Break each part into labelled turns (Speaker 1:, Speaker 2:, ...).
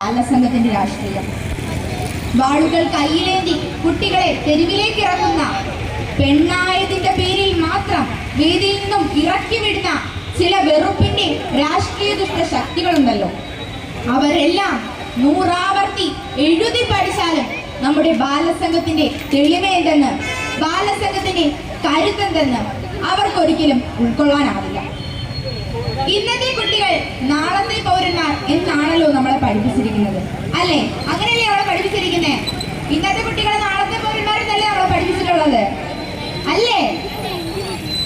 Speaker 1: ബാലസംഘത്തിന്റെ രാഷ്ട്രീയം. വാളുകൾ കയ്യിലേന്തി കുട്ടികളെ തെരുവിലേക്ക് ഇറങ്ങുന്ന പെണ്ണായതിന്റെ പേരിൽ മാത്രം വേദിയിൽ നിന്നും ഇറക്കി വിടുന്ന ചില വെറുപ്പിന്റെ രാഷ്ട്രീയ ദുഷ്ട ശക്തികളുണ്ടല്ലോ. അവരെല്ലാം നൂറാവർത്തി എഴുതി പഠിച്ചാലും നമ്മുടെ ബാലസംഘത്തിന്റെ തെളിമയെന്തെന്ന് ബാലസംഘത്തിന്റെ കരുത്തെന്തെന്ന് അവർക്കൊരിക്കലും ഉൾക്കൊള്ളാനാവില്ല. ഇന്നത്തെ കുട്ടികൾ നാളത്തെ പൗരന്മാർ എന്നാണല്ലോ നമ്മളെ പഠിപ്പിച്ചിരിക്കുന്നത്. അല്ലേ? അങ്ങനെയല്ലേ നമ്മളെ പഠിപ്പിച്ചിരിക്കുന്നത് ഇന്നത്തെ കുട്ടികൾ നാളത്തെ പൗരന്മാർ എന്നല്ലേ നമ്മളെ പഠിപ്പിച്ചിട്ടുള്ളത്? അല്ലേ?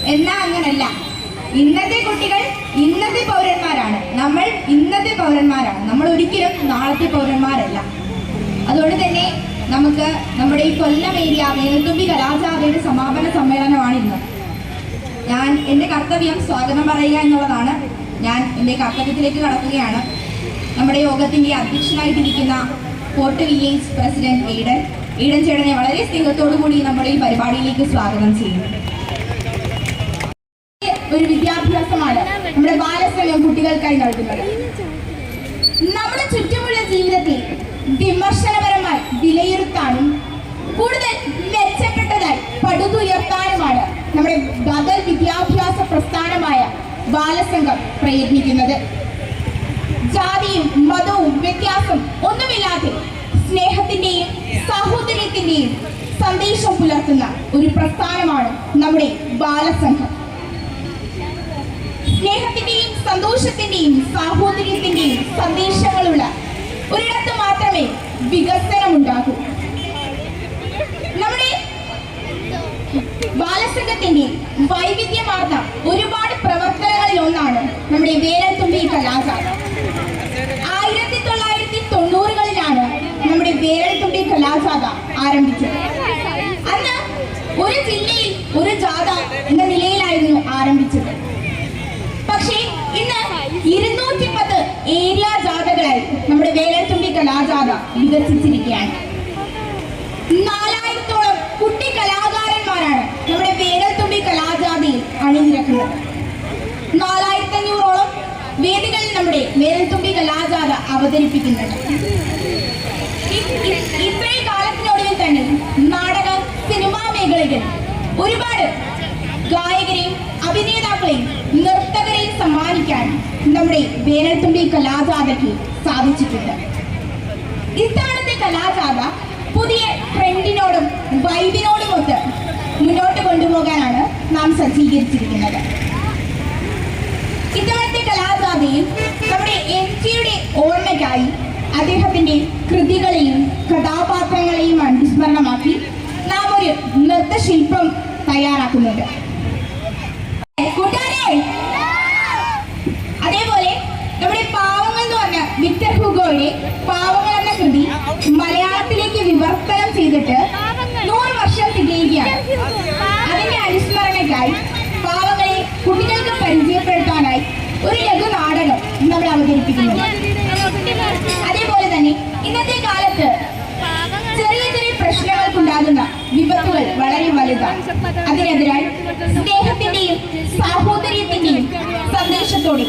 Speaker 1: എന്നാ അങ്ങനല്ല. ഇന്നത്തെ കുട്ടികൾ ഇന്നത്തെ പൗരന്മാരാണ്. നമ്മൾ ഇന്നത്തെ പൗരന്മാരാണ്. നമ്മൾ ഒരിക്കലും നാളത്തെ പൗരന്മാരല്ല. അതുകൊണ്ട് തന്നെ നമുക്ക് നമ്മുടെ ഈ കൊല്ലം ഏരിയ വേൽത്തുമ്പി കലാജാഥയുടെ സമാപന സമ്മേളനമാണ് ഇന്ന് ഞാൻ എന്റെ കർത്തവ്യം സ്വാഗതം പറയുക എന്നുള്ളതാണ്. ഞാൻ എന്റെ കർത്തവ്യത്തിലേക്ക് കടക്കുകയാണ്. നമ്മുടെ യോഗത്തിന്റെ അധ്യക്ഷനായിട്ടിരിക്കുന്ന fort village president Eden Eden ചേട്ടനെ വളരെ സ്നേഹത്തോടു കൂടി നമ്മുടെ ഈ പരിപാടിയിലേക്ക് സ്വാഗതം ചെയ്യുന്നു. ഒരു വിദ്യാഭ്യാസമാണ് നമ്മുടെ ബാലശ്രമം കുട്ടികൾക്കായി നൽകുന്നത്. നമ്മുടെ ചുറ്റുമുള്ള ജീവിതത്തിൽ വിമർശനപരമായി വിലയിരുത്താനും കൂടുതൽ പ്രയത്നിക്കുന്നത്. ജാതിയും മതവും വ്യത്യാസം ഒന്നുമില്ലാതെ സ്നേഹത്തിന്റെയും സാഹോദര്യത്തിന്റെയും സന്ദേശം പുലർത്തുന്ന ഒരു പ്രസ്ഥാനമാണ് നമ്മുടെ ബാലസംഘം. സ്നേഹത്തിന്റെയും സന്തോഷത്തിന്റെയും സാഹോദര്യത്തിന്റെയും സന്ദേശങ്ങളുള്ള ഒരിടത്ത് മാത്രമേ വികസനം ഉണ്ടാകൂ നമ്മുടെ ബാലസംഘത്തിന്റെ വൈവിധ്യമാർന്ന ഒരുപാട് പ്രവർത്തനങ്ങളിൽ ഒന്നാണ് നമ്മുടെ വേലത്തുമ്പി കലാകാരൻ ആയിരത്തി തൊള്ളായിരത്തി തൊണ്ണൂറുകളിലാണ് നമ്മുടെ വേലത്തുമ്പി കലാജാഥ ആരംഭിച്ചത്. അന്ന് ഒരു ജില്ലയിൽ ഒരു ജാഥ എന്ന നിലയിലായിരുന്നു ആരംഭിച്ചത്. പക്ഷേ ഇന്ന് ഇരുന്നൂറ്റി പത്ത് ഏരിയ ജാഥകളായി നമ്മുടെ വേലത്തുമ്പി കലാജാഥ വികസിച്ചിരിക്കുകയാണ്. നാലായിരത്തോളം കുട്ടി കലാകാരന്മാരാണ് നമ്മുടെ വേലത്തുമ്പി കലാജാഥയിൽ അണിനിരക്കുന്നത്. നാലായിരത്തി അഞ്ഞൂറോളം വേദികളിൽ നമ്മുടെ മേൽത്തുമ്പി കലാജാഥ അവതരിപ്പിക്കുന്നുണ്ട്. ഇത്രയും കാലത്തിനൊടുവിൽ തന്നെ നാടക സിനിമാ മേഖലയിൽ ഒരുപാട് ഗായകരെയും അഭിനേതാക്കളെയും നർത്തകരെയും സമ്മാനിക്കാൻ നമ്മുടെ വേനൽത്തുമ്പി കലാജാഥയ്ക്ക് സാധിച്ചിട്ടുണ്ട്. ഇത്തവണത്തെ കലാജാഥ പുതിയ ട്രെൻഡിനോടും വൈബിനോടും ഒത്ത് മുന്നോട്ട് കൊണ്ടുപോകാനാണ് നാം സജ്ജീകരിച്ചിരിക്കുന്നത് ഇത്തവണത്തെ കലാജാഥയിൽ നമ്മുടെ എം ജിയുടെ ഓർമ്മയ്ക്കായി അദ്ദേഹത്തിന്റെ കൃതികളെയും കഥാപാത്രങ്ങളെയും അനുസ്മരണമാക്കി നാം ഒരു നൃത്തശില്പം തയ്യാറാക്കുന്നുണ്ട്. അതേപോലെ നമ്മുടെ പാവങ്ങൾ എന്ന് പറഞ്ഞ വിക്ടർ ഹുഗോയുടെ പാവങ്ങൾ എന്ന കൃതി മലയാളത്തിലേക്ക് വളരെ വലുതാണ് അതിനെതിരായി സ്നേഹത്തിന്റെയും സാഹോദര്യത്തിന്റെയും സന്ദേശത്തോടെ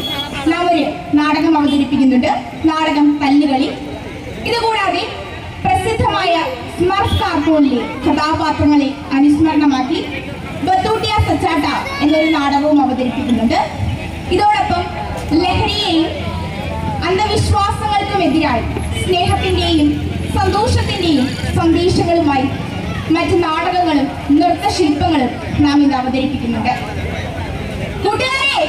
Speaker 1: നാം ഒരു നാടകം അവതരിപ്പിക്കുന്നുണ്ട്. നാടകം തല്ലുകളി. ഇതുകൂടാതെ പ്രസിദ്ധമായ സ്മർഫ് കാർട്ടൂണിലെ കഥാപാത്രങ്ങളെ അനുസ്മരണമാക്കി ബത്തൂട്ടിയ സച്ചാട്ട എന്നൊരു നാടകവും അവതരിപ്പിക്കുന്നുണ്ട്. ഇതോടൊപ്പം ലഹരിയെയും അന്ധവിശ്വാസങ്ങൾക്കുമെതിരായി സ്നേഹത്തിന്റെയും സന്തോഷത്തിന്റെയും സന്ദേശങ്ങളുമായി മറ്റ് നാടകങ്ങളും നൃത്തശില്പങ്ങളും നാം ഇന്ന് അവതരിപ്പിക്കുന്നുണ്ട്. കൂട്ടുകാരെ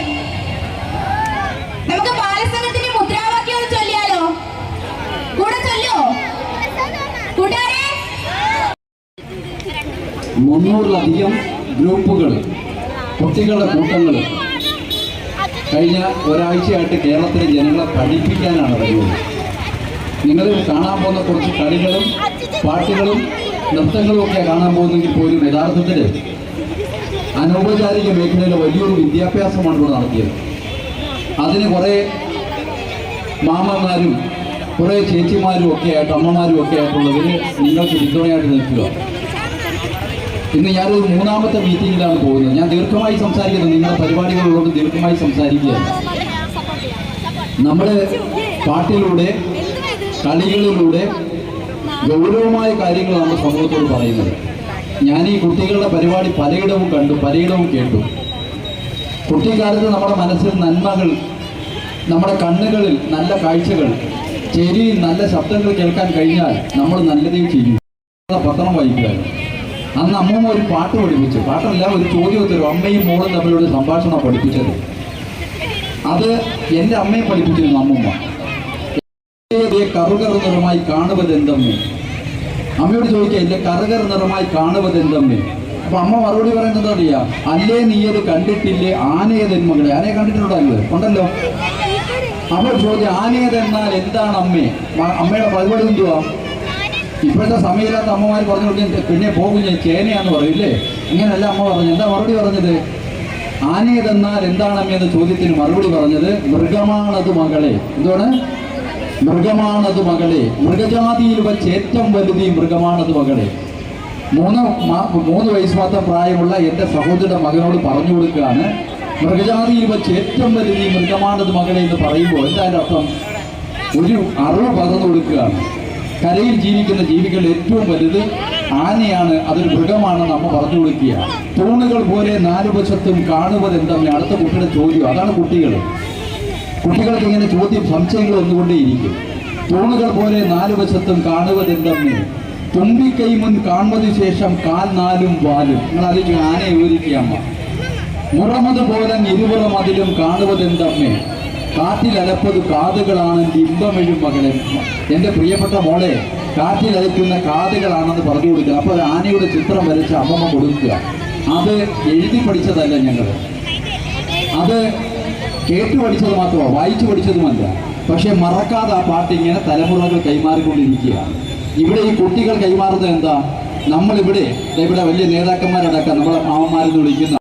Speaker 1: നമുക്ക് ബാലസംഘത്തിന്റെ മുദ്രാവാക്യം ചൊല്ലിയാലോ? കൂടെ ചൊല്ലോ. കൂട്ടുകാരെ.
Speaker 2: മുന്നൂറിലധികം ഗ്രൂപ്പുകൾ കുട്ടികളുടെ കൂട്ടങ്ങൾ കഴിഞ്ഞ ഒരാഴ്ചയായിട്ട് കേരളത്തിലെ ജനങ്ങളെ പഠിപ്പിക്കാനാണ് കഴിയുന്നത് നിങ്ങൾ കാണാൻ പോകുന്ന കുറച്ച് കളികളും പാട്ടുകളും നൃത്തങ്ങളും ഒക്കെ കാണാൻ പോകുന്നെങ്കിൽ പോലും യഥാർത്ഥത്തിൽ അനൗപചാരിക മേഖലയിലെ വലിയൊരു വിദ്യാഭ്യാസമാണ് ഇവിടെ നടത്തിയത്. അതിന് കുറേ മാമന്മാരും കുറേ ചേച്ചിമാരും ഒക്കെ ആയിട്ട് അമ്മമാരും ഒക്കെ ആയിട്ടുള്ളവർ നിങ്ങൾക്ക് പിന്തുണയായിട്ട് നിൽക്കുക. ഇന്ന് ഞാനൊരു മൂന്നാമത്തെ മീറ്റിങ്ങിലാണ് പോകുന്നത്. ഞാൻ ദീർഘമായി സംസാരിക്കുന്നത് നിങ്ങളുടെ പരിപാടികളോട് ദീർഘമായി സംസാരിക്കുകയാണ് നമ്മുടെ പാട്ടിലൂടെ കളികളിലൂടെ ഗൗരവമായ കാര്യങ്ങളാണ് നമ്മൾ സമൂഹത്തോട് പറയുന്നത്. ഞാൻ ഈ കുട്ടികളുടെ പരിപാടി പലയിടവും കണ്ടു പലയിടവും കേട്ടു. കുട്ടിക്കാലത്ത് നമ്മുടെ മനസ്സിൽ നന്മകൾ നമ്മുടെ കണ്ണുകളിൽ നല്ല കാഴ്ചകൾ ചെരിയിൽ നല്ല ശബ്ദങ്ങൾ കേൾക്കാൻ കഴിഞ്ഞാൽ നമ്മൾ നല്ലതേ ചെയ്യും. പത്രം വായിക്കുമായിരുന്നു. അന്ന് അമ്മമ്മ ഒരു പാട്ട് പഠിപ്പിച്ചു. പാട്ടല്ല ഒരു ചോദ്യോത്തരം അമ്മയും മോളും തമ്മിലുള്ള സംഭാഷണം പഠിപ്പിച്ചത്. അത് എന്റെ അമ്മയെ പഠിപ്പിച്ചിരുന്നു അമ്മമ്മ. കറുകറുതരമായി കാണുവതെന്തെന്ന് അമ്മയോട് ചോദിക്കുക എന്റെ കറുകർ നിറമായി കാണുവതെന്തമ്മേ അപ്പൊ അമ്മ മറുപടി പറയുന്നത് അറിയാ? അല്ലേ നീ അത് കണ്ടിട്ടില്ലേ? ആനയതൻ മകളെ. ആനയെ കണ്ടിട്ടുണ്ടല്ലോ ഉണ്ടല്ലോ. അമ്മ ചോദ്യം ആനയതെന്നാൽ എന്താണ് അമ്മേ? അമ്മയുടെ പരിപാടി എന്തുവാ? ഇപ്പോഴത്തെ സമയമില്ലാത്ത അമ്മമാർ പറഞ്ഞു കൊടുക്കും പിന്നെ പോകും ഞാൻ ചേനയാന്ന് പറയില്ലേ ഇങ്ങനെയല്ല അമ്മ പറഞ്ഞു എന്താ മറുപടി പറഞ്ഞത്? ആനയതെന്നാൽ എന്താണ് അമ്മ? എന്ന ചോദ്യത്തിന് മറുപടി പറഞ്ഞത് മൃഗമാണത് മകളെ. എന്താണ് മൃഗമാണത് മകളെ. മൃഗജാതിയിൽ വച്ച് ഏറ്റവും വലുത് മൃഗമാണത് മകളെ. മൂന്ന് മൂന്ന് വയസ്സ് മാത്രം പ്രായമുള്ള എന്റെ സഹോദരിയുടെ മകനോട് പറഞ്ഞു കൊടുക്കുകയാണ്. മൃഗജാതിയിൽ വച്ച് ഏറ്റവും വലുത് മൃഗമാണത് മകളെ എന്ന് പറയുമ്പോൾ എന്താ അർത്ഥം ഒരു അറിവ് പകർന്നു കൊടുക്കുകയാണ്. കരയിൽ ജീവിക്കുന്ന ജീവികൾ ഏറ്റവും വലുത് ആനയാണ്. അതൊരു മൃഗമാണെന്ന് അമ്മ പറഞ്ഞു കൊടുക്കുക തൂണുകൾ പോലെ നാലു വശത്തും കാണുവതെന്താ അടുത്ത കുട്ടിയുടെ ചോദ്യം. അതാണ് കുട്ടികൾ. കുട്ടികൾക്ക് ഇങ്ങനെ ചോദ്യം സംശയങ്ങൾ വന്നുകൊണ്ടേയിരിക്കും തൂണുകൾ പോലെ നാലു വശത്തും കാണുവതെന്തെന്ന്? തുമ്പി തുമ്പിക്കൈ മുൻ കാണുന്നതിന് ശേഷം കാൽ നാലും വാലും. നിങ്ങൾ അതിൽ ആനയെ വിവരിക്കുക അമ്മ. മുറമത് പോലെ ഇരുപുറം അതിലും കാണുവതെന്തമ്മേ കാറ്റിൽ അലപ്പത് കാതുകളാണ് ഇമ്പമെഴും മകളെ. എന്റെ പ്രിയപ്പെട്ട മോളെ കാറ്റിൽ അലക്കുന്ന കാതുകളാണെന്ന് പറഞ്ഞു കൊടുക്കുക. അപ്പോൾ ആനയുടെ ചിത്രം വരച്ച് അമ്മമ്മ കൊടുക്കുക. അത് എഴുതി പഠിച്ചതല്ല ഞങ്ങൾ അത് കേട്ടു പഠിച്ചത് മാത്രമോ വായിച്ചു പഠിച്ചതുമല്ല. പക്ഷെ മറക്കാതെ ആ പാട്ട് ഇങ്ങനെ തലമുറകൾ കൈമാറിക്കൊണ്ടിരിക്കുകയാണ് ഇവിടെ ഈ കുട്ടികൾ കൈമാറുന്നത് എന്താ? നമ്മളിവിടെ ഇവിടെ വലിയ നേതാക്കന്മാരടക്കം നമ്മളെ മാമന്മാരെന്ന് വിളിക്കുന്ന